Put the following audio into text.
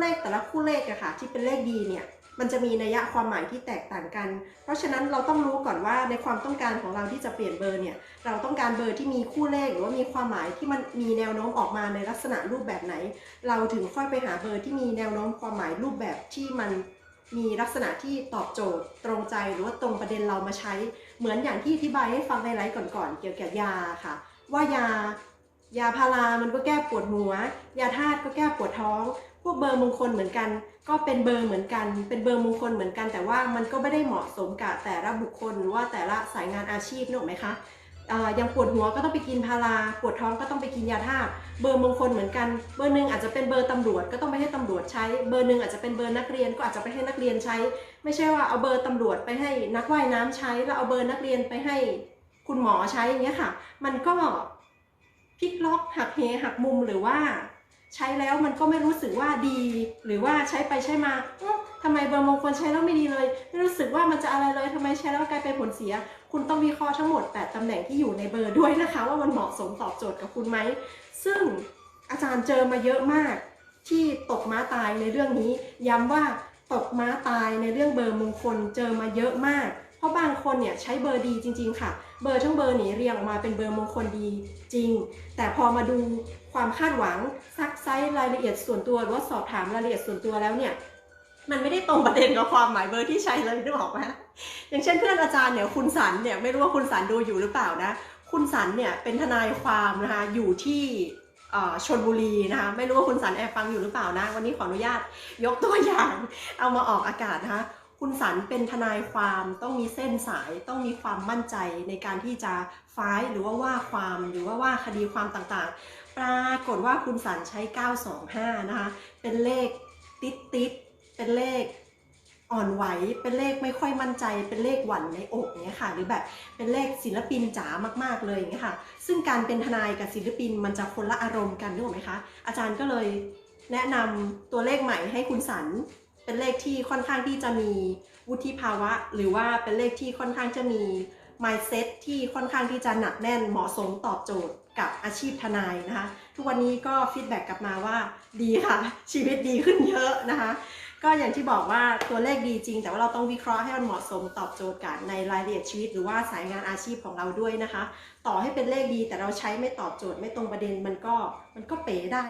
เลขแต่ละคู่เลขอะค่ะที่เป็นเลขดีเนี่ยมันจะมีนัยยะความหมายที่แตกต่างกัน เพราะฉะนั้นเราต้องรู้ก่อนว่าในความต้องการของเราที่จะเปลี่ยนเบอร์เนี่ยเราต้องการเบอร์ที่มีคู่เลขหรือว่ามีความหมายที่มันมีแนวโน้มออกมาในลักษณะรูปแบบไหน เราถึงค่อยไปหาเบอร์ที่มีแนวโน้มความหมายรูปแบบที่มันมีลักษณะที่ตอบโจทย์ ตรงใจหรือว่าตรงประเด็นเรามาใช้ เหมือนอย่างที่อธิบายให้ฟังในไลฟ์ก่อนๆเกี่ยวกับยาค่ะ ว่ายายาพารามันก็แก้ปวดหัว ยาธาตุก็แก้ปวดท้อง พวกเบอร์มงคลเหมือนกัน ก็เป็นเบอร์เหมือนกัน เป็นเบอร์มงคลเหมือนกัน แต่ว่ามันก็ไม่ได้เหมาะสมกับแต่ละบุคคล หรือว่าแต่ละสายงานอาชีพนึกออกไหมคะยังปวดหัวก็ต้องไปกินพาราปวดท้องก็ต้องไปกินยาธาตุเบอร์มงคลเหมือนกัน เบอร์หนึ่งอาจจะเป็นเบอร์ตำรวจก็ต้องไปให้ตำรวจใช้ เบอร์หนึ่งอาจจะเป็นเบอร์นักเรียนก็อาจจะไปให้นักเรียนใช้ ไม่ใช่ว่าเอาเบอร์ตำรวจไปให้นักว่ายน้ำใช้ แล้วเอาเบอร์นักเรียนไปให้คุณหมอใช้อย่างเงี้ยค่ะ มันก็พลิกล็อกหักเหหักมุมหรือว่า ใช้แล้วมันก็ไม่รู้สึกว่าดี หรือว่าใช้ไปใช้มาเอ๊ะทำไมเบอร์มงคลใช้แล้วไม่ดีเลย ไม่รู้สึกว่ามันจะอะไรเลยทำไมใช้แล้วกลายเป็นผลเสีย คุณต้องวิเคราะห์ทั้งหมด 8ตำแหน่งที่อยู่ในเบอร์ด้วยนะคะ ว่ามันเหมาะสมตอบโจทย์กับคุณไหม ซึ่งอาจารย์เจอมาเยอะมาก ที่ตกม้าตายในเรื่องนี้ ย้ำว่าตกม้าตายในเรื่องเบอร์มงคลเจอมาเยอะมาก ราะบางคนเนี่ยใช้เบอร์ดีจริง ๆ ค่ะ เบอร์ทั้งเบอร์นี้เรียงออกมาเป็นเบอร์มงคลดีจริง แต่พอมาดูความคาดหวังซักไซส์รายละเอียดส่วนตัวหรือว่าสอบถามรายละเอียดส่วนตัวแล้วเนี่ยมันไม่ได้ตรงประเด็นกับความหมายเบอร์ที่ใช้เลยนึกออกไหมอย่างเช่นเพื่อนอาจารย์เนี่ยคุณสันเนี่ยไม่รู้ว่าคุณสันดูอยู่หรือเปล่านะ คุณสันเนี่ยเป็นทนายความนะคะอยู่ที่ชนบุรีนะคะไม่รู้ว่าคุณสันแอบฟังอยู่หรือเปล่านะ วันนี้ขออนุญาตยกตัวอย่างเอามาออกอากาศนะคะ คุณสันเป็นทนายความต้องมีเส้นสายต้องมีความมั่นใจในการที่จะฟ้ายหรือว่าว่าความหรือว่าว่าคดีความต่างๆ ปรากฏว่าคุณสันใช้ 925 นะคะ เป็นเลขติดติดๆเป็นเลขอ่อนไหวเป็นเลขไม่ค่อยมั่นใจเป็นเลขหวั่นในอกเนี้ยค่ะ หรือแบบเป็นเลขศิลปินจ๋ามากๆเลยอย่างเงี้ยค่ะ ซึ่งการเป็นทนายกับศิลปินมันจะคนละอารมณ์กันนึกออกไหมคะอาจารย์ก็เลยแนะนำตัวเลขใหม่ให้คุณสัน เป็นเลขที่ค่อนข้างที่จะมีวุฒิภาวะ หรือว่าเป็นเลขที่ค่อนข้างจะมี mindset ที่ค่อนข้างที่จะหนักแน่นเหมาะสมตอบโจทย์กับอาชีพทนายนะคะ ทุกวันนี้ก็ฟีดแบ็กกลับมาว่าดีค่ะ ชีวิตดีขึ้นเยอะนะคะ ก็อย่างที่บอกว่าตัวเลขดีจริง แต่ว่าเราต้องวิเคราะห์ให้มันเหมาะสมตอบโจทย์กันในรายละเอียดชีวิต หรือว่าสายงานอาชีพของเราด้วยนะคะ ต่อให้เป็นเลขดีแต่เราใช้ไม่ตอบโจทย์ไม่ตรงประเด็นมันก็มันก็เป๋ได้